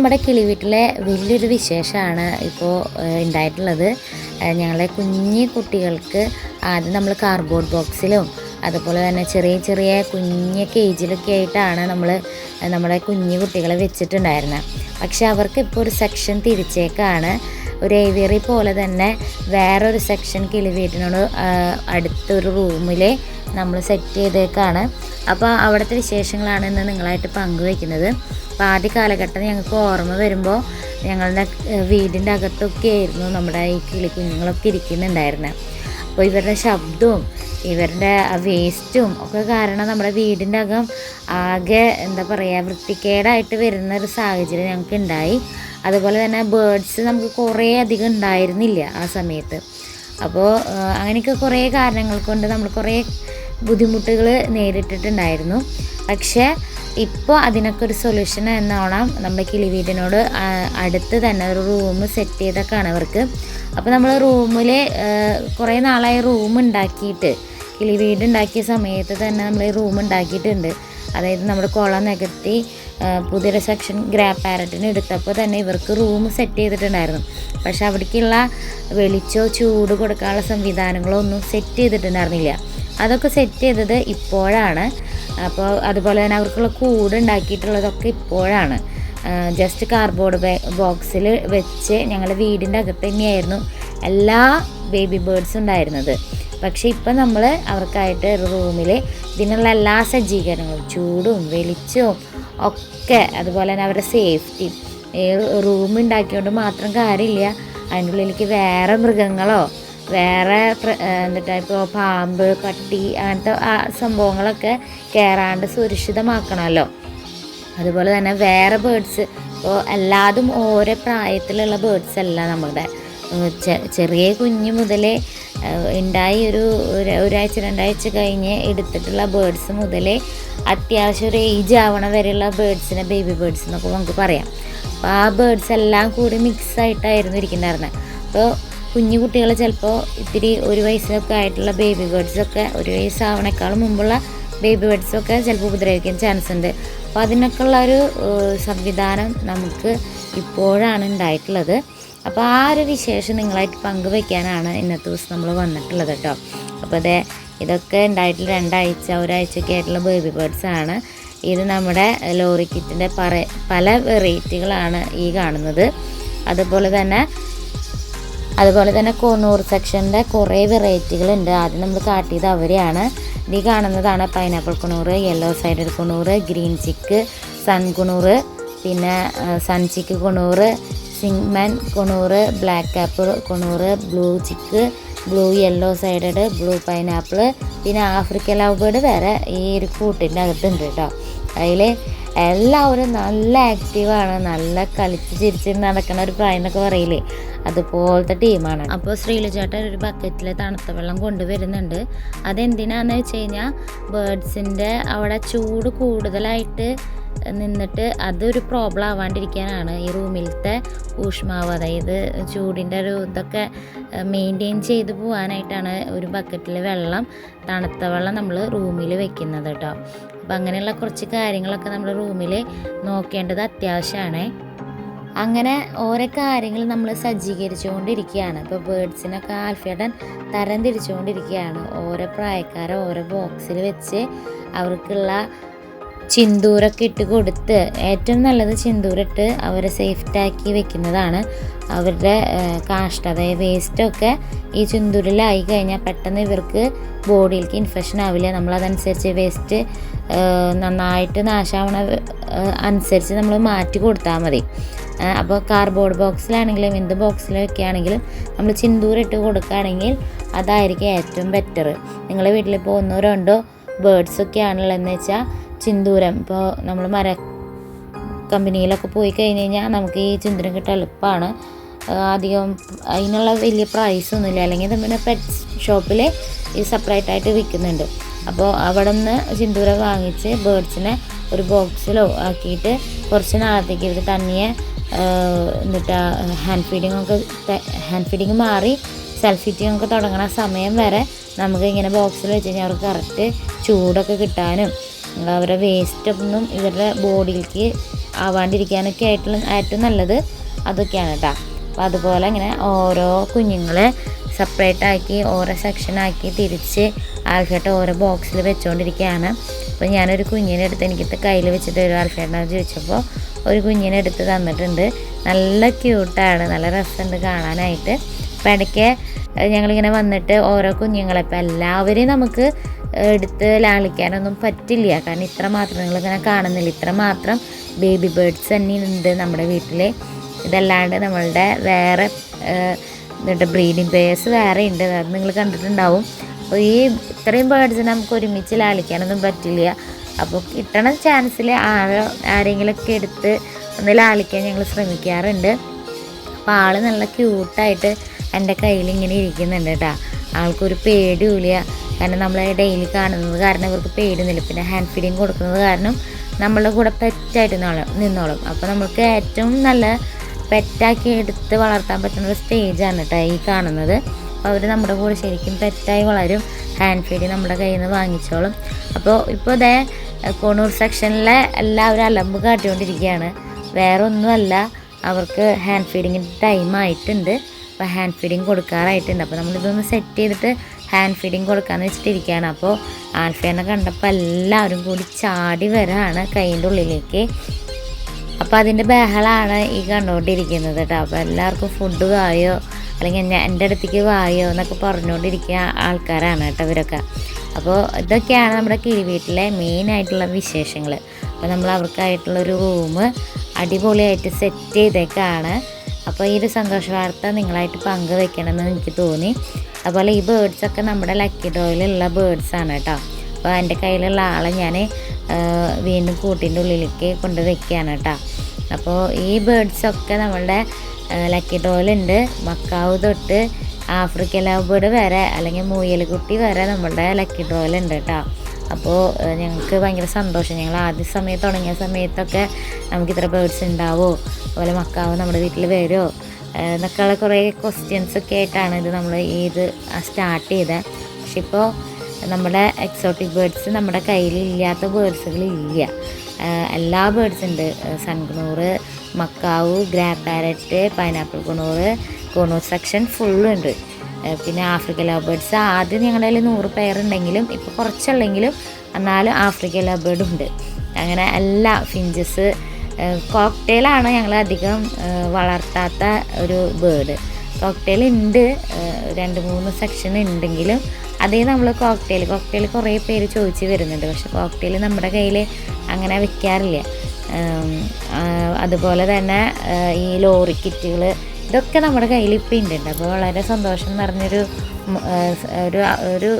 നമ്മുടെ കിളിവീട്ടിലെ വലിയൊരു വിശേഷമാണ് ഇപ്പോൾ ഉണ്ടായിട്ടുള്ളത്. ഞങ്ങളെ കുഞ്ഞു കുട്ടികൾക്ക് ആദ്യം നമ്മൾ കാർഡ്ബോർഡ് ബോക്സിലും അതുപോലെ തന്നെ ചെറിയ ചെറിയ കുഞ്ഞ് കേജിലൊക്കെ ആയിട്ടാണ് നമ്മൾ നമ്മുടെ കുഞ്ഞു കുട്ടികളെ വെച്ചിട്ടുണ്ടായിരുന്നത്. പക്ഷെ അവർക്ക് ഇപ്പോൾ ഒരു സെക്ഷൻ തിരിച്ചേക്കാണ്. ഒരു ഏവിയറി പോലെ തന്നെ വേറൊരു സെക്ഷൻ കിളിവീട്ടിനോട് അടുത്തൊരു റൂമിൽ നമ്മൾ സെറ്റ് ചെയ്തേക്കാണ്. അപ്പോൾ അവിടുത്തെ വിശേഷങ്ങളാണ് ഇന്ന് നിങ്ങളായിട്ട് പങ്കുവയ്ക്കുന്നത് അപ്പോൾ ആദ്യ കാലഘട്ടം ഞങ്ങൾക്ക് ഓർമ്മ വരുമ്പോൾ ഞങ്ങളുടെ വീടിന്റെ അകത്തൊക്കെ ആയിരുന്നു നമ്മുടെ ഈ കിളി കുഞ്ഞുങ്ങളൊക്കെ ഇരിക്കുന്നുണ്ടായിരുന്നത് അപ്പോൾ ഇവരുടെ ശബ്ദവും ഇവരുടെ വേസ്റ്റും ഒക്കെ കാരണം നമ്മുടെ വീടിന്റെ അകം ആകെ എന്താ പറയുക വൃത്തിക്കേടായിട്ട് വരുന്ന ഒരു സാഹചര്യം ഞങ്ങൾക്ക് ഉണ്ടായി. അതുപോലെ തന്നെ ബേർഡ്സ് നമുക്ക് കുറേ അധികം ഉണ്ടായിരുന്നില്ല ആ സമയത്ത്. അപ്പോൾ അങ്ങനെയൊക്കെ കുറേ കാരണങ്ങൾ കൊണ്ട് നമ്മൾ കുറേ ബുദ്ധിമുട്ടുകൾ നേരിട്ടിട്ടുണ്ടായിരുന്നു. പക്ഷേ ഇപ്പോൾ അതിനൊക്കെ ഒരു സൊല്യൂഷൻ എന്നോണം നമ്മുടെ കിളിവീടിനോട് അടുത്ത് തന്നെ ഒരു റൂം സെറ്റ് ചെയ്തൊക്കെയാണ് അവർക്ക്. അപ്പോൾ നമ്മൾ റൂമിൽ കുറേ നാളായി റൂം ഉണ്ടാക്കിയിട്ട് കിളി വീട് ഉണ്ടാക്കിയ സമയത്ത് തന്നെ നമ്മൾ ഈ റൂം ഉണ്ടാക്കിയിട്ടുണ്ട്. അതായത് നമ്മുടെ കുളം നികത്തി പുതിയ പുതിയൊരു സെക്ഷൻ ഗ്രാ പാരറ്റിന് എടുത്തപ്പോൾ തന്നെ ഇവർക്ക് റൂം സെറ്റ് ചെയ്തിട്ടുണ്ടായിരുന്നു. പക്ഷെ അവിടേക്കുള്ള വെളിച്ചോ ചൂട് കൊടുക്കാനുള്ള സംവിധാനങ്ങളോ ഒന്നും സെറ്റ് ചെയ്തിട്ടുണ്ടായിരുന്നില്ല. അതൊക്കെ സെറ്റ് ചെയ്തത് ഇപ്പോഴാണ്. അപ്പോൾ അതുപോലെ തന്നെ അവർക്കുള്ള കൂട് ഉണ്ടാക്കിയിട്ടുള്ളതൊക്കെ ഇപ്പോഴാണ്. ജസ്റ്റ് കാർഡ്ബോർഡ് ബോക്സിൽ വെച്ച് ഞങ്ങളുടെ വീടിന്റെ അകത്ത് തന്നെയായിരുന്നു എല്ലാ ബേബി ബേർഡ്സും ഉണ്ടായിരുന്നത്. പക്ഷേ ഇപ്പം നമ്മൾ അവർക്കായിട്ട് റൂമിൽ ഇതിനുള്ള എല്ലാ സജ്ജീകരണങ്ങളും ചൂടും വെളിച്ചവും ഒക്കെ അതുപോലെ തന്നെ അവരുടെ സേഫ്റ്റി റൂം ഉണ്ടാക്കിയോണ്ട് മാത്രം കാര്യമില്ല. അതിന്റെ ഉള്ളിലേക്ക് വേറെ മൃഗങ്ങളോ വേറെ എന്താ ഇപ്പോൾ പാമ്പ് പട്ടി അങ്ങനത്തെ സംഭവങ്ങളൊക്കെ കയറാണ്ട് സുരക്ഷിതമാക്കണമല്ലോ. അതുപോലെ തന്നെ വേറെ ബേഡ്സ് ഇപ്പോൾ എല്ലാതും ഓരോ പ്രായത്തിലുള്ള ബേഡ്സ് അല്ല നമ്മുടെ ചെറിയ കുഞ്ഞ് ഏഹ് ഉണ്ടായി ഒരു ഒരു- ഒരാഴ്ച രണ്ടാഴ്ച കഴിഞ്ഞ് എടുത്തിട്ടുള്ള ബേഡ്സ് മുതലേ അത്യാവശ്യം ഒരു ഏജ് ആവണ വരെയുള്ള ബേഡ്സിനെ ബേബി ബേഡ്സ് എന്നൊക്കെ നമുക്ക് പറയാം. അപ്പോൾ ആ ബേഡ്സ് എല്ലാം കൂടി മിക്സ് ആയിട്ടായിരുന്നു ഇരിക്കുന്നുണ്ടായിരുന്നത് അപ്പോൾ കുഞ്ഞു കുട്ടികൾ ചിലപ്പോൾ ഇത്തിരി ഒരു വയസ്സൊക്കെ ആയിട്ടുള്ള ബേബി ബേഡ്സൊക്കെ ഒരു വയസ്സാവണേക്കാളും മുമ്പുള്ള ബേബി ബേഡ്സൊക്കെ ചിലപ്പോൾ ഉപദ്രവിക്കാൻ ചാൻസ് ഉണ്ട്. അപ്പോൾ അതിനൊക്കെ ഉള്ള ഒരു സംവിധാനം നമുക്ക് ഇപ്പോഴാണ് ഉണ്ടായിട്ടുള്ളത്. അപ്പോൾ ആ ഒരു വിശേഷം നിങ്ങളായിട്ട് പങ്കുവെക്കാനാണ് ഇന്നത്തെ ദിവസം നമ്മൾ വന്നിട്ടുള്ളത് കേട്ടോ അപ്പോൾ അതെ ഇതൊക്കെ ഉണ്ടായിട്ടുള്ള രണ്ടാഴ്ച ഒരാഴ്ചയൊക്കെ ആയിട്ടുള്ള ബേബി ബേർഡ്സ് ആണ്. ഇത് നമ്മുടെ ലോറി കിറ്റിന്റെ പല വെറൈറ്റികളാണ് ഈ കാണുന്നത്. അതുപോലെ തന്നെ അതുപോലെ തന്നെ കൊന്നൂർ സെക്ഷന്റെ കുറേ വെറൈറ്റികളുണ്ട്. ആദ്യം നമ്മൾ കാട്ടിയത് അവരെയാണ്. ഈ കാണുന്നതാണ് pineapple conure yellow sided conure green cheek sun conure പിന്നെ sun cheek conure cinnamon conure black apple conure blue cheek blue yellow sided blue pineapple പിന്നെ ആഫ്രിക്കൻ ലവ് ബേർഡ് വേറെ ഈ ഒരു കൂട്ടിന്റെ അകത്തുണ്ട് കേട്ടോ. അതിൽ എല്ലാവരും നല്ല ആക്റ്റീവാണ് നല്ല കളിച്ച് ചിരിച്ച് നടക്കുന്ന ഒരു പ്രായം എന്നൊക്കെ പറയില്ലേ. അതുപോലത്തെ ടീമാണ്. അപ്പോൾ ശ്രീലുചേട്ടൻ ഒരു ബക്കറ്റിൽ തണുത്ത വെള്ളം കൊണ്ടുവരുന്നുണ്ട്. അതെന്തിനാന്ന് വെച്ച് കഴിഞ്ഞാൽ ബേഡ്സിന്റെ അവിടെ ചൂട് കൂടുതലായിട്ട് നിന്നിട്ട് അതൊരു പ്രോബ്ലം ആവാണ്ടിരിക്കാനാണ്. ഈ റൂമിലത്തെ ഊഷ്മാവ് അതായത് ചൂടിന്റെ ഒരു ഇതൊക്കെ മെയിന്റെയിൻ ചെയ്ത് പോകാനായിട്ടാണ് ഒരു ബക്കറ്റിൽ വെള്ളം തണുത്ത വെള്ളം നമ്മൾ റൂമിൽ വെക്കുന്നത് കേട്ടോ. അപ്പം അങ്ങനെയുള്ള കുറച്ച് കാര്യങ്ങളൊക്കെ നമ്മൾ റൂമിൽ നോക്കേണ്ടത് അത്യാവശ്യമാണ്. അങ്ങനെ ഓരോ കാര്യങ്ങൾ നമ്മൾ സജ്ജീകരിച്ചുകൊണ്ടിരിക്കുകയാണ്. ഇപ്പോൾ ബേഡ്സിനൊക്കെ ആൽഫേഡൻ തരം തിരിച്ചുകൊണ്ടിരിക്കുകയാണ്. ഓരോ പ്രായക്കാരെ ഓരോ ബോക്സിൽ വെച്ച് അവർക്കുള്ള ചിന്തൂരൊക്കെ ഇട്ട് കൊടുത്ത് ഏറ്റവും നല്ലത് ചിന്തൂരിട്ട് അവരെ സേഫ്റ്റാക്കി വെക്കുന്നതാണ്. അവരുടെ കാഷ്ട അതായത് വേസ്റ്റൊക്കെ ഈ ചിന്തൂരിലായി കഴിഞ്ഞാൽ പെട്ടെന്ന് ഇവർക്ക് ബോഡിയിലേക്ക് ഇൻഫെക്ഷൻ ആവില്ല. നമ്മളതനുസരിച്ച് വേസ്റ്റ് നന്നായിട്ട് നാശാവണ അനുസരിച്ച് നമ്മൾ മാറ്റി കൊടുത്താൽ മതി. അപ്പോൾ കാർഡ്ബോർഡ് ബോക്സിലാണെങ്കിലും എന്ത് ബോക്സിലൊക്കെ ആണെങ്കിലും നമ്മൾ ചിന്തൂരിട്ട് കൊടുക്കുകയാണെങ്കിൽ അതായിരിക്കും ഏറ്റവും ബെറ്റർ നിങ്ങളുടെ വീട്ടിലിപ്പോൾ ഒന്നോ രണ്ടോ ബേർഡ്സ് ഒക്കെ ആണുള്ളതെന്ന് വെച്ചാൽ ചിന്തൂരം. ഇപ്പോൾ നമ്മൾ മര കമ്പനിയിലൊക്കെ പോയി കഴിഞ്ഞ് കഴിഞ്ഞാൽ നമുക്ക് ഈ ചിന്തൂരം കിട്ടാൻ എളുപ്പമാണ് അധികം അതിനുള്ള വലിയ പ്രൈസ് ഒന്നുമില്ല. അല്ലെങ്കിൽ നമ്മുടെ പെറ്റ് ഷോപ്പിൽ ഈ സെപ്പറേറ്റ് ആയിട്ട് വിൽക്കുന്നുണ്ട്. അപ്പോൾ അവിടെ നിന്ന് ചിന്തൂരം വാങ്ങിച്ച് ബേർഡ്സിനെ ഒരു ബോക്സിലോ ആക്കിയിട്ട് കുറച്ച് നാളത്തേക്ക് ഇവർ തനിയെ എന്നിട്ട് ഹാൻഡ് ഫീഡിങ് ഒക്കെ ഹാൻഡ് ഫീഡിങ് മാറി സെൽഫ് ഫീഡിങ് ഒക്കെ തുടങ്ങണ സമയം വരെ നമുക്ക് ഇങ്ങനെ ബോക്സിൽ വെച്ച് കഴിഞ്ഞാൽ അവർക്ക് കറക്റ്റ് ചൂടൊക്കെ കിട്ടാനും അവരുടെ വേസ്റ്റ് ഒന്നും ഇവരുടെ ബോഡിയിലേക്ക് ആവാണ്ടിരിക്കാനൊക്കെ ആയിട്ടുള്ള ഏറ്റവും നല്ലത് അതൊക്കെയാണ് കേട്ടോ അപ്പോൾ അതുപോലെ ഇങ്ങനെ ഓരോ കുഞ്ഞുങ്ങളെ സെപ്പറേറ്റ് ആക്കി ഓരോ സെക്ഷനാക്കി തിരിച്ച് ആൽഫേട്ട ഓരോ ബോക്സിൽ വെച്ചുകൊണ്ടിരിക്കുകയാണ് അപ്പോൾ ഞാനൊരു കുഞ്ഞിനെ എടുത്ത് എനിക്കിത് കയ്യിൽ വെച്ചിട്ട് ഒരു ആൽഫേട്ടനെ ചോദിച്ചപ്പോൾ ഒരു കുഞ്ഞിനെ എടുത്ത് തന്നിട്ടുണ്ട്. നല്ല ക്യൂട്ടാണ് നല്ല രസമുണ്ട് കാണാനായിട്ട്. അപ്പം ഇടയ്ക്ക് ഞങ്ങളിങ്ങനെ വന്നിട്ട് ഓരോ കുഞ്ഞുങ്ങളെ ഇപ്പം എല്ലാവരെയും നമുക്ക് എടുത്ത് ലാളിക്കാനൊന്നും പറ്റില്ല. കാരണം ഇത്ര മാത്രം നിങ്ങളിങ്ങനെ കാണുന്നില്ല. ഇത്ര മാത്രം ബേബി ബേഡ്സ് തന്നെ ഉണ്ട് നമ്മുടെ വീട്ടിൽ ഇതല്ലാണ്ട് നമ്മളുടെ വേറെ എന്നിട്ട് ബ്രീഡിങ് പേഴ്സ് വേറെ ഉണ്ട്. നിങ്ങൾ കണ്ടിട്ടുണ്ടാവും. അപ്പോൾ ഈ ഇത്രയും ബേർഡ്സിനെ നമുക്ക് ഒരുമിച്ച് ലാളിക്കാനൊന്നും പറ്റില്ല. അപ്പോൾ കിട്ടണ ചാൻസിൽ ആരോ ആരെങ്കിലുമൊക്കെ എടുത്ത് ഒന്ന് ലാളിക്കാൻ ഞങ്ങൾ ശ്രമിക്കാറുണ്ട്. അപ്പോൾ ആൾ നല്ല ക്യൂട്ടായിട്ട് എന്റെ കയ്യിൽ ഇങ്ങനെ ഇരിക്കുന്നുണ്ട് കേട്ടോ ആൾക്കൊരു പേടിയില്ല കാരണം നമ്മൾ ഡെയിലി കാണുന്നത് കാരണം ഇവർക്ക് പേടിയൊന്നുമില്ല. പിന്നെ ഹാൻഡ് ഫീഡിങ് കൊടുക്കുന്നത് കാരണം നമ്മളുടെ കൂടെ പെറ്റായിട്ട് നിന്നോളും അപ്പോൾ നമുക്ക് ഏറ്റവും നല്ല പെറ്റാക്കി എടുത്ത് വളർത്താൻ പറ്റുന്ന ഒരു സ്റ്റേജാണ് കേട്ടോ ഈ കാണുന്നത്. അപ്പോൾ അവർ നമ്മുടെ കൂടെ ശരിക്കും പെറ്റായി വളരും. ഹാൻഡ് ഫീഡ് നമ്മുടെ കയ്യിൽ നിന്ന് വാങ്ങിച്ചോളും. അപ്പോൾ ഇപ്പോൾ ഇതേ കോണൂർ സെക്ഷനിലെ എല്ലാവരും അലമ്പ് കാട്ടിക്കൊണ്ടിരിക്കുകയാണ്. വേറെ ഒന്നുമല്ല അവർക്ക് ഹാൻഡ് ഫീഡിങ്ങിന്റെ ടൈം ആയിട്ടുണ്ട്. അപ്പോൾ ഹാൻഡ് ഫീഡിങ് കൊടുക്കാറായിട്ടുണ്ട്. അപ്പോൾ നമ്മളിതൊന്ന് സെറ്റ് ചെയ്തിട്ട് ഹാൻഡ് ഫീഡിങ് കൊടുക്കാമെന്ന് വെച്ചിട്ടിരിക്കുകയാണ്. അപ്പോൾ ആൽഫേനെ കണ്ടപ്പോൾ എല്ലാവരും കൂടി ചാടി വരാണ് കൈന്റെ ഉള്ളിലേക്ക്. അപ്പോൾ അതിന്റെ ബഹളമാണ് ഈ കണ്ടുകൊണ്ടിരിക്കുന്നത് കേട്ടോ. അപ്പോൾ എല്ലാവർക്കും ഫുഡ് വായോ അല്ലെങ്കിൽ ഞാൻ എന്റെ അടുത്തേക്ക് വായോ എന്നൊക്കെ പറഞ്ഞുകൊണ്ടിരിക്കുക ആൾക്കാരാണ് കേട്ടോ ഇവരൊക്കെ. അപ്പോൾ ഇതൊക്കെയാണ് നമ്മുടെ കിഴി വീട്ടിലെ മെയിൻ ആയിട്ടുള്ള വിശേഷങ്ങൾ. അപ്പോൾ നമ്മൾ അവർക്കായിട്ടുള്ള ഒരു റൂം അടിപൊളിയായിട്ട് സെറ്റ് ചെയ്തേക്കാണ്. അപ്പോൾ ഈ ഒരു സന്തോഷ വാർത്ത നിങ്ങളായിട്ട് പങ്കുവെക്കണമെന്ന് എനിക്ക് തോന്നി. അതുപോലെ ഈ ബേഡ്സൊക്കെ നമ്മുടെ ലക്കി ഡോയിലുള്ള ബേഡ്സാണ് കേട്ടോ. അപ്പോൾ എന്റെ കയ്യിലുള്ള ആളെ ഞാൻ വീണ്ടും കൂട്ടിന്റെ ഉള്ളിലേക്ക് കൊണ്ട് വെക്കുകയാണ് കേട്ടോ. അപ്പോൾ ഈ ബേഡ്സൊക്കെ നമ്മളുടെ ലക്കി ഡോയിലുണ്ട് മക്കാവ് തൊട്ട് ആഫ്രിക്കൻ ലവ് വരെ അല്ലെങ്കിൽ മൂയൽക്കുട്ടി വരെ നമ്മളുടെ ലക്കി ഡ്രോയിലുണ്ട് കേട്ടോ അപ്പോൾ ഞങ്ങൾക്ക് ഭയങ്കര സന്തോഷം. ഞങ്ങൾ ആദ്യ സമയത്ത് തുടങ്ങിയ സമയത്തൊക്കെ നമുക്ക് ഇത്ര ബേർഡ്സ് ഉണ്ടാവോ? അതുപോലെ മക്കാവ് നമ്മുടെ വീട്ടിൽ വരുമോ എന്നൊക്കെയുള്ള കുറേ ക്വസ്റ്റ്യൻസ് ഒക്കെ ആയിട്ടാണ് ഇത് നമ്മൾ ഇത് സ്റ്റാർട്ട് ചെയ്തത് പക്ഷെ ഇപ്പോൾ നമ്മുടെ എക്സോട്ടിക് ബേർഡ്സ് നമ്മുടെ കയ്യിൽ ഇല്ലാത്ത ബേർഡ്സുകളില്ല എല്ലാ ബേർഡ്സ് ഉണ്ട്. Sun conure macaw grand parrot pineapple conure conure section ഫുള്ളുണ്ട്. പിന്നെ ആഫ്രിക്കൻ ലവ് ബേർഡ്സ് ആദ്യം ഞങ്ങളുടെ കയ്യിൽ നൂറ് പേരുണ്ടെങ്കിലും ഇപ്പോൾ കുറച്ചുള്ളെങ്കിലും എന്നാലും ആഫ്രിക്കൻ ലവ് ഉണ്ട്. അങ്ങനെ എല്ലാ ഫിഞ്ചസ് കോക്ടെയിലാണ് ഞങ്ങൾ അധികം വളർത്താത്ത ഒരു ബേർഡ് കോക്ടെയിൽ ഉണ്ട് രണ്ട് മൂന്ന് സെക്ഷൻ ഉണ്ടെങ്കിലും അതേ നമ്മൾ കോക്ടെയിൽ. കോക്ടെയിൽ കുറേ പേര് ചോദിച്ച് വരുന്നുണ്ട്. പക്ഷെ കോക്ടെയിൽ നമ്മുടെ കയ്യിൽ അങ്ങനെ വെക്കാറില്ല. അതുപോലെ തന്നെ ഈ ലോറി കിറ്റുകൾ ഇതൊക്കെ നമ്മുടെ കയ്യിൽ ഇപ്പം ഉണ്ട് അപ്പോൾ വളരെ സന്തോഷം നിറഞ്ഞൊരു ഒരു ഒരു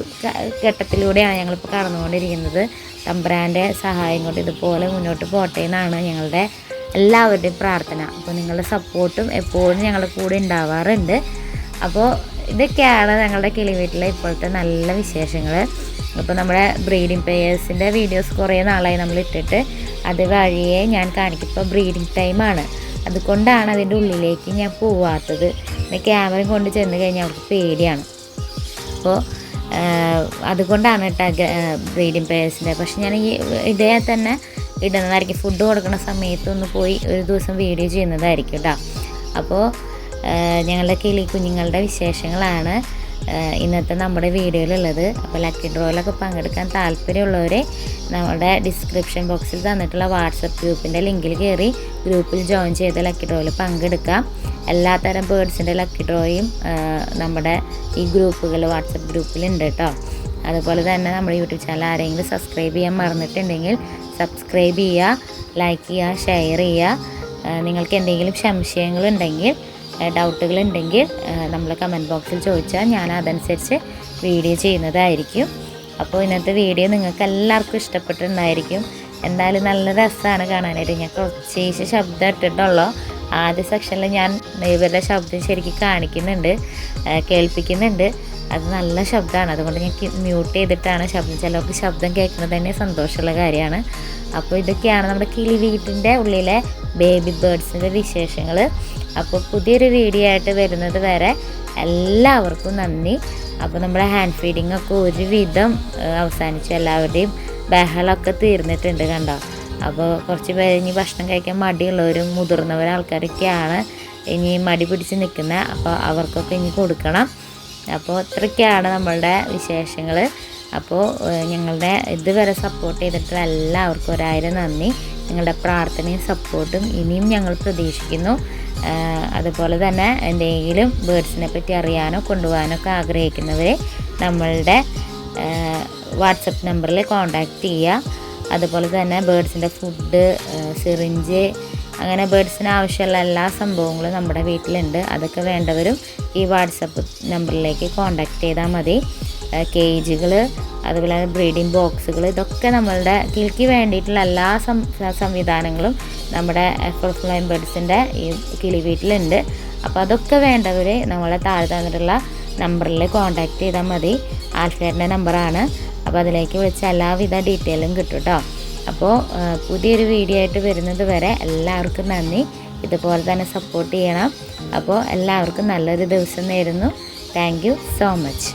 ഘട്ടത്തിലൂടെയാണ് ഞങ്ങളിപ്പോൾ കടന്നുകൊണ്ടിരിക്കുന്നത്. തമ്പ്രാന്റെ സഹായം കൊണ്ട് ഇതുപോലെ മുന്നോട്ട് പോട്ടെ എന്നാണ് ഞങ്ങളുടെ എല്ലാവരുടെയും പ്രാർത്ഥന. അപ്പോൾ നിങ്ങളുടെ സപ്പോർട്ടും എപ്പോഴും ഞങ്ങളുടെ കൂടെ ഉണ്ടാവാറുണ്ട് അപ്പോൾ ഇതൊക്കെയാണ് ഞങ്ങളുടെ കിളി വീട്ടിലെ ഇപ്പോഴത്തെ നല്ല വിശേഷങ്ങൾ അപ്പോൾ നമ്മുടെ ബ്രീഡിംഗ് പേയേഴ്സിന്റെ വീഡിയോസ് കുറേ നാളായി നമ്മൾ ഇട്ടിട്ട് അത് വഴിയെ ഞാൻ കാണിക്കിപ്പോൾ ബ്രീഡിങ് ടൈമാണ് അതുകൊണ്ടാണ് അതിന്റെ ഉള്ളിലേക്ക് ഞാൻ പോവാത്തത്. ക്യാമറ കൊണ്ട് ചെന്ന് കഴിഞ്ഞാൽ അവർക്ക് പേടിയാണ്. അപ്പോൾ അതുകൊണ്ടാണ് കേട്ടോ ബ്രീഡിങ് പേഴ്സിന്റെ പക്ഷെ ഞാൻ ഈ ഇതേ തന്നെ ഇടുന്നതായിരിക്കും. ഫുഡ് കൊടുക്കുന്ന സമയത്തൊന്ന് പോയി ഒരു ദിവസം വീഡിയോ ചെയ്യുന്നതായിരിക്കും കേട്ടോ. അപ്പോൾ ഞങ്ങളുടെ കിളി കുഞ്ഞുങ്ങളുടെ വിശേഷങ്ങളാണ്. ഇന്നത്തെ നമ്മുടെ വീഡിയോയിലുള്ളത്. അപ്പോൾ ലക്കി ഡ്രോയിലൊക്കെ പങ്കെടുക്കാൻ താല്പര്യമുള്ളവർ നമ്മുടെ ഡിസ്ക്രിപ്ഷൻ ബോക്സിൽ തന്നിട്ടുള്ള വാട്സപ്പ് ഗ്രൂപ്പിന്റെ ലിങ്കിൽ കയറി ഗ്രൂപ്പിൽ ജോയിൻ ചെയ്ത് ലക്കി ഡ്രോയിൽ പങ്കെടുക്കാം എല്ലാത്തരം ബേർഡ്സിന്റെ ലക്കി ഡ്രോയും നമ്മുടെ ഈ ഗ്രൂപ്പുകൾ വാട്സപ്പ് ഗ്രൂപ്പിലുണ്ട് കേട്ടോ അതുപോലെ തന്നെ നമ്മുടെ യൂട്യൂബ് ചാനൽ ആരെങ്കിലും സബ്സ്ക്രൈബ് ചെയ്യാൻ മറന്നിട്ടുണ്ടെങ്കിൽ സബ്സ്ക്രൈബ് ചെയ്യുക ലൈക്ക് ചെയ്യുക ഷെയർ ചെയ്യുക. നിങ്ങൾക്ക് എന്തെങ്കിലും സംശയങ്ങളുണ്ടെങ്കിൽ ഡൗട്ടുകൾ ഉണ്ടെങ്കിൽ നമ്മൾ കമന്റ് ബോക്സിൽ ചോദിച്ചാൽ ഞാൻ അതനുസരിച്ച് വീഡിയോ ചെയ്യുന്നതായിരിക്കും. അപ്പോൾ ഇന്നത്തെ വീഡിയോ നിങ്ങൾക്ക് എല്ലാവർക്കും ഇഷ്ടപ്പെട്ടിട്ടുണ്ടായിരിക്കും. എന്തായാലും നല്ല രസമാണ് കാണാനായിട്ട്. ഞാൻ കുറച്ച് ശബ്ദം ഇട്ടിട്ടുള്ളൂ. ആദ്യ സെക്ഷനിൽ ഞാൻ ഇവരുടെ ശബ്ദം ശരിക്കും കാണിക്കുന്നുണ്ട് കേൾപ്പിക്കുന്നുണ്ട്. അത് നല്ല ശബ്ദമാണ്. അതുകൊണ്ട് ഞാൻ മ്യൂട്ട് ചെയ്തിട്ടാണ് ശബ്ദം. ചിലർക്ക് ശബ്ദം കേൾക്കുന്നത് തന്നെ സന്തോഷമുള്ള കാര്യമാണ്. അപ്പോൾ ഇതൊക്കെയാണ് നമ്മുടെ കിളി വീട്ടിന്റെ ഉള്ളിലെ ബേബി ബേർഡ്സിന്റെ വിശേഷങ്ങൾ. അപ്പോൾ പുതിയൊരു വീഡിയോ ആയിട്ട് വരുന്നത് വരെ എല്ലാവർക്കും നന്ദി. അപ്പോൾ നമ്മുടെ ഹാൻഡ് ഫീഡിംഗ് ഒക്കെ ഒരുവിധം അവസാനിച്ചു. എല്ലാവരുടെയും ബഹളമൊക്കെ തീർന്നിട്ടുണ്ട് കണ്ടോ? അപ്പോൾ കുറച്ച് പേര് ഇനി ഭക്ഷണം കഴിക്കാൻ മടിയുള്ളവരും മുതിർന്നവർ ആൾക്കാരൊക്കെയാണ് ഇനി മടി പിടിച്ച് നിൽക്കുന്നത് അപ്പോൾ അവർക്കൊക്കെ ഇനി കൊടുക്കണം. അപ്പോൾ ഇത്രയൊക്കെയാണ് നമ്മളുടെ വിശേഷങ്ങൾ അപ്പോൾ ഞങ്ങളുടെ ഇതുവരെ സപ്പോർട്ട് ചെയ്തിട്ടുള്ള എല്ലാവർക്കും ഒരായിരം നന്ദി. നിങ്ങളുടെ പ്രാർത്ഥനയും സപ്പോർട്ടും ഇനിയും ഞങ്ങൾ പ്രതീക്ഷിക്കുന്നു. അതുപോലെ തന്നെ എന്തെങ്കിലും ബേർഡ്സിനെ പറ്റി അറിയാനോ കൊണ്ടുപോകാനോ ഒക്കെ ആഗ്രഹിക്കുന്നവരെ നമ്മളുടെ വാട്സപ്പ് നമ്പറിൽ കോൺടാക്റ്റ് ചെയ്യുക. അതുപോലെ തന്നെ ബേഡ്സിന്റെ ഫുഡ് സിറിഞ്ച് അങ്ങനെ ബേഡ്സിന് ആവശ്യമുള്ള എല്ലാ സംഭവങ്ങളും നമ്മുടെ വീട്ടിലുണ്ട്. അതൊക്കെ വേണ്ടവരും ഈ വാട്സപ്പ് നമ്പറിലേക്ക് കോൺടാക്റ്റ് ചെയ്താൽ മതി. കേജുകൾ അതുപോലെ ബ്രീഡിംഗ് ബോക്സുകൾ ഇതൊക്കെ നമ്മളുടെ കിളിക്ക് വേണ്ടിയിട്ടുള്ള എല്ലാ സംവിധാനങ്ങളും നമ്മുടെ എഫ് ഫ്ലൈം ബേഡ്സിന്റെ ഈ കിളി വീട്ടിലുണ്ട്. അപ്പോൾ അതൊക്കെ വേണ്ടവർ നമ്മളെ താഴെ തന്നിട്ടുള്ള നമ്പറിൽ കോൺടാക്റ്റ് ചെയ്താൽ മതി. ആൽഫേറിന്റെ നമ്പറാണ്. അപ്പോൾ അതിലേക്ക് വിളിച്ച എല്ലാവിധ ഡീറ്റെയിലും കിട്ടും കേട്ടോ. അപ്പോൾ പുതിയൊരു വീഡിയോ ആയിട്ട് വരുന്നത് വരെ എല്ലാവർക്കും നന്ദി. ഇതുപോലെ തന്നെ സപ്പോർട്ട് ചെയ്യണം. അപ്പോൾ എല്ലാവർക്കും നല്ലൊരു ദിവസം നേരുന്നു. Thank so much